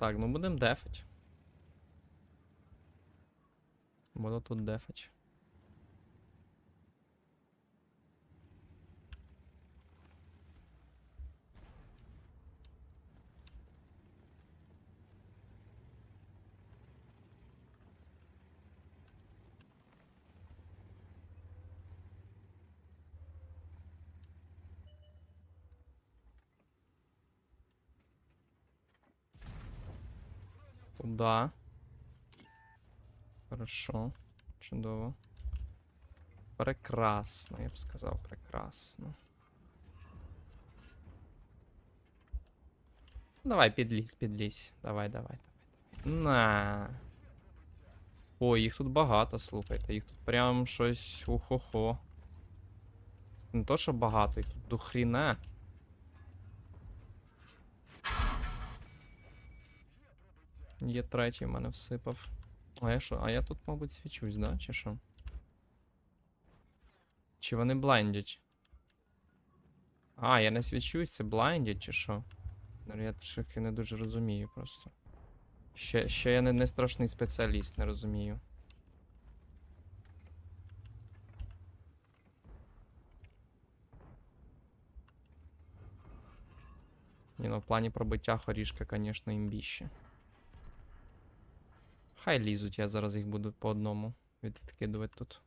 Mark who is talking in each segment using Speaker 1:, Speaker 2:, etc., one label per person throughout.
Speaker 1: Так, ну будемо дефать. Буду тут дефать. Туда. Хорошо. Чудово. Прекрасно, я б сказав, прекрасно. Давай, підлізь, підлізь. Давай, давай, давай. На. Ой, їх тут багато, слухайте. Їх тут прям щось ухо-хо. Не то, що багато, їх тут до Є третій в мене всипав. А я що? А я тут, мабуть, свічусь, да? Чи що? Чи вони блайндять? А, я не свічусь, це блайндять, чи що? Я трохи не дуже розумію просто. Ще, ще я не, не страшний спеціаліст, не розумію. Ні, ну в плані пробиття хорішка, звісно, імбіще. Хай лізуть, я зараз їх буду по одному відкидувати тут.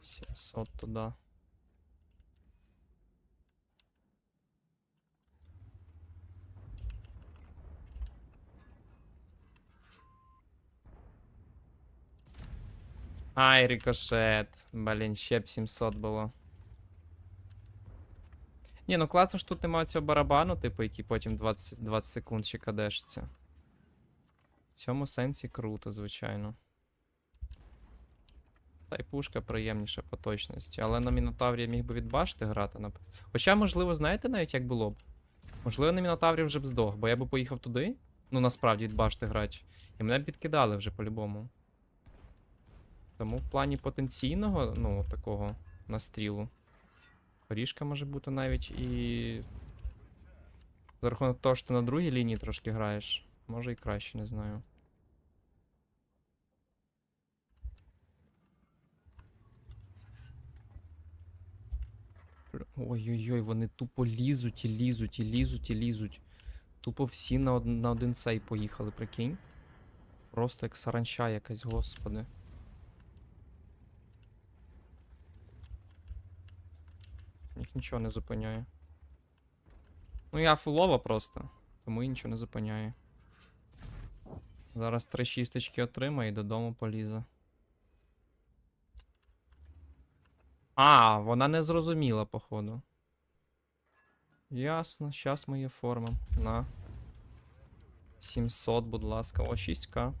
Speaker 1: Сімсот туди. Ай, рикошет. Блін, ще б 700 було. Ні, ну класно ж тут немає цього барабану, типу, який потім 20, 20 секунд ще кадешиться. В цьому сенсі круто, звичайно. Та й пушка приємніша по точності. Але на Мінотаврі я міг би відбашти грати. нап- Хоча, можливо, знаєте навіть як було б? Можливо, на Мінотаврі вже б здох, бо я б поїхав туди. Ну, насправді від башти грати. І мене б відкидали вже по-любому. Тому в плані потенційного, ну, такого настрілу. Горішка може бути навіть і. За рахунок того, що ти на другій лінії трошки граєш. Може і краще, не знаю. Ой-ой-ой, вони тупо лізуть і лізуть, і лізуть, і лізуть. Тупо всі на, од... на один цей поїхали, прикинь. Просто як саранча якась, господи. Їх нічого не зупиняє. Ну я фулова просто, тому і нічого не зупиняє. Зараз три шісточки отримає і додому полізе. А, вона не зрозуміла, походу. Ясно, щас ми її формимо. На. 700, будь ласка. О, 6к.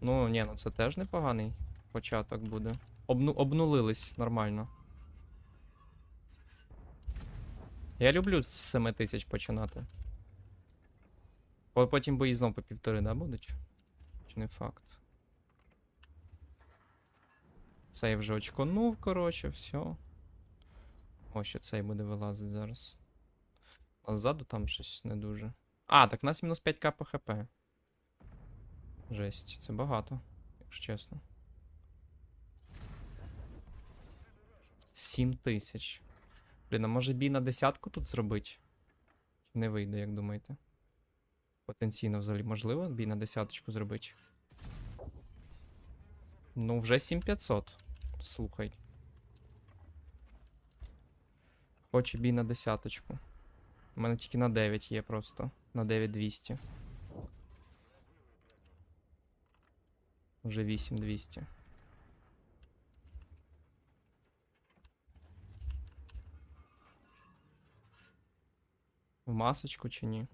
Speaker 1: Ну, ні, ну це теж непоганий початок буде. Обну обнулились нормально. Я люблю з 7 тисяч починати. По- Потім бої знов по півтори, да, будуть? Чи не факт? Цей вже очконув, коротше, все. О, ще цей буде вилазити зараз. А ззаду там щось не дуже. А, так у нас мінус 5к по хп. Жесть, це багато, якщо чесно. 7 тисяч. Блін, а може бій на десятку тут зробити? Чи не вийде, як думаєте? Потенційно взагалі можливо бій на десяточку зробити? Ну, вже 7500. Слухай. Хочу бій на десяточку. У мене тільки на 9 є просто. На 9200. Уже 8200. В масочку чи ні?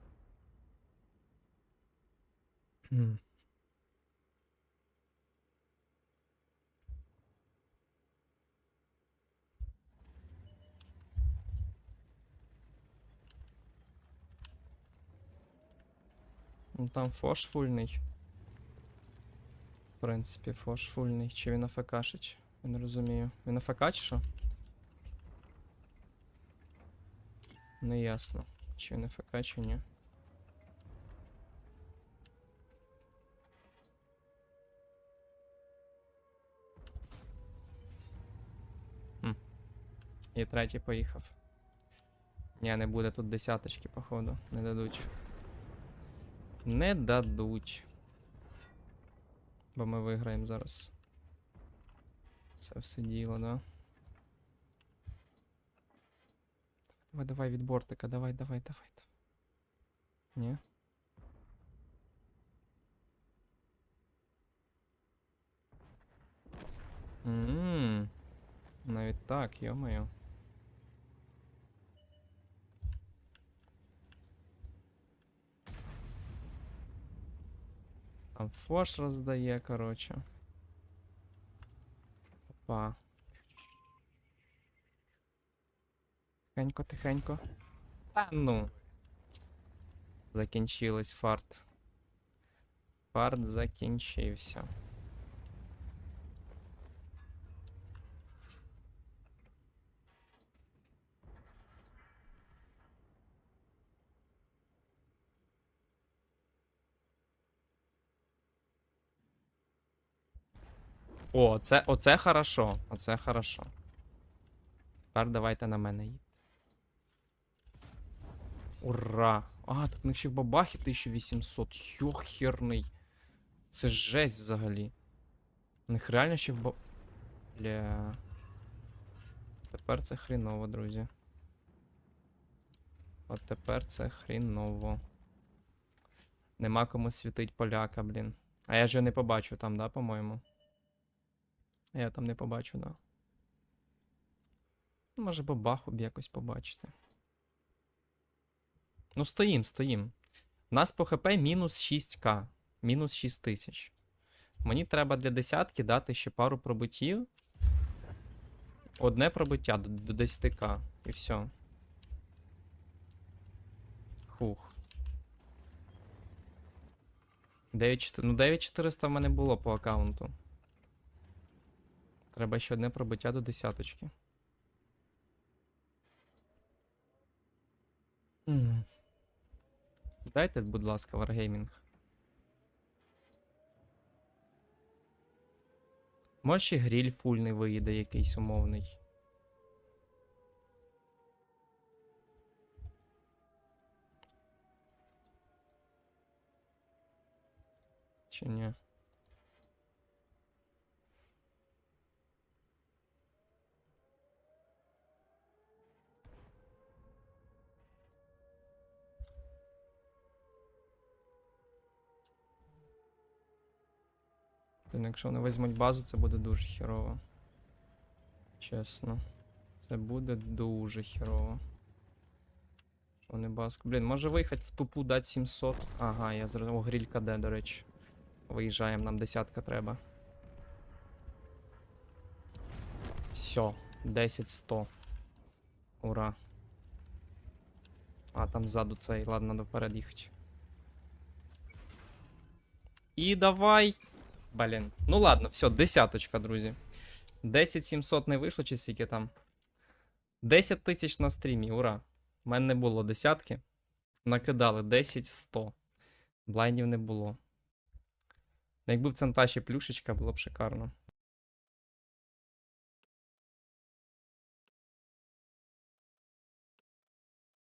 Speaker 1: М. Ну там фош фульний. В принципі, фош фульний. Чи він АФКшить? Я не розумію. Він АФК чи що? Не ясно. Чи він АФК, чи ні. І третій поїхав. Ні, не буде тут десяточки, походу. Не дадуть. Не дадуть. Бо ми виграємо зараз. Це все діло, да? Давай, давай від бортика, давай, давай, давай. давай. Ні? Ммм. Навіть так, йо-моє. Там фош роздає, коротше. Опа. Тихенько, тихенько. Та ну. Закінчилось фарт. Фарт закінчився. О, це, оце хорошо. Оце хорошо. Тепер давайте на мене їдь. Ура! А, в них ще в бабахі 1800. Йохерний. Це жесть взагалі. У них реально ще в ба... Бля. Тепер це хріново, друзі. От тепер це хріново. Нема кому світить поляка, блін. А я ж його не побачу там, да, по-моєму? Я там не побачу, да. Ну, Може бабаху б якось побачити. Ну, стоїм, стоїм. У нас по ХП мінус 6к. Мінус 6 тисяч. Мені треба для десятки дати ще пару пробиттів. Одне пробиття до, до 10к. І все. Хух. 9400. Ну, 9400 в мене було по аккаунту. Треба ще одне пробиття до десяточки. Дайте, будь ласка, Wargaming. Може гріль фульний виїде якийсь умовний. Чи ні? Блін, якщо вони візьмуть базу, це буде дуже херово. Чесно. Це буде дуже херово. Вони баску. Блін, може виїхати в тупу дати 700. Ага, я зрозумів. О, грілька де, до речі. Виїжджаємо, нам десятка треба. Все, 10-100. Ура. А, там ззаду цей, ладно, надо вперед їхати. І давай. Блін. Ну ладно, все, десяточка, друзі. 10 700 не вийшло, чи скільки там. 10 тисяч на стрімі, ура. У мене не було десятки. Накидали 10 100. Блайнів не було. Ну, Якби в центаші плюшечка, було б шикарно.